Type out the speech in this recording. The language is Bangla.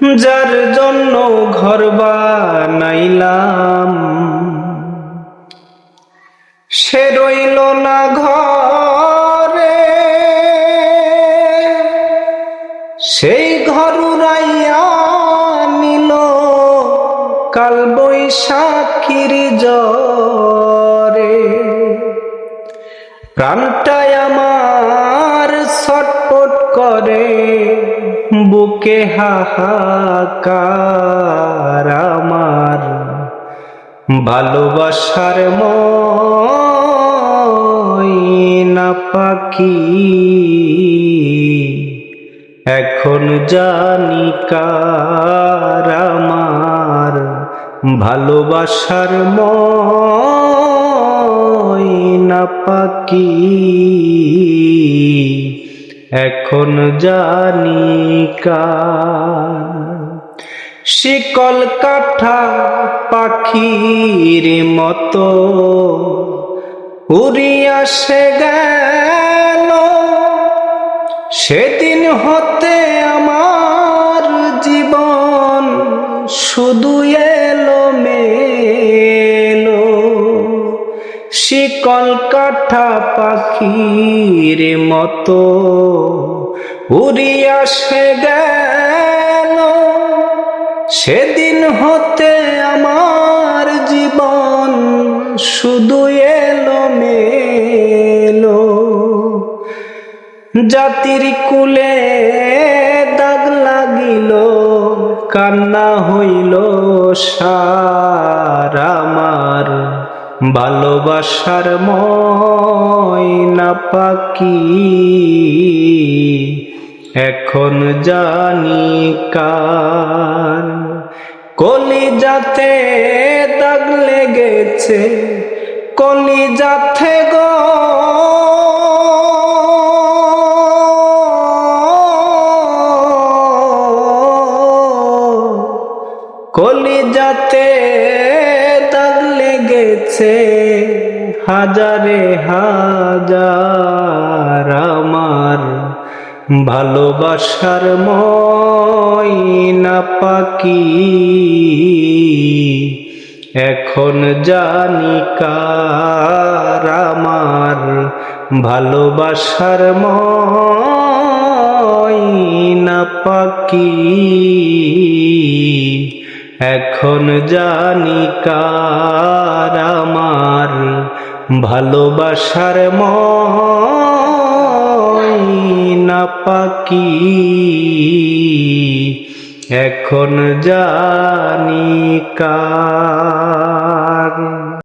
যার জন্য ঘর বানাইলাম। সে রইল না ঘরে। সেই ঘর নিল কাল বৈশাখীর জরে প্রাণটায় আমার করে বুকে হাহাকার আমার। ভালোবাসার ময়না পাখি। এখন জানি কার আমার। ভালোবাসার ময়না পাখি। এখন জানি শিকল কাঠা পাখির মতো উড়িয়া সে গেল। সেদিন হতে আমার জীবন শুধু শিকল কাঠা পাখির মতো উড়িয়া সে গেল। সেদিন হতে আমার জীবন শুধু এলো মেলো জাতির কুলে দাগ লাগিল, কান্না হইল সার আমার। ভালোবাসার ময়না পাখি এখন জানি কার। কলি যাতে দাগ লেগেছে কলি যাতে গো। কলি যাতে দাগ লেগেছে হাজারে হাজার আমার ভালোবাসার ময়না পাখি। এখন জানি কার আমার ভালোবাসার ময়না পাখি। এখন জানি কার আমার ভালোবাসার ময়না পাকি এখন জানি কার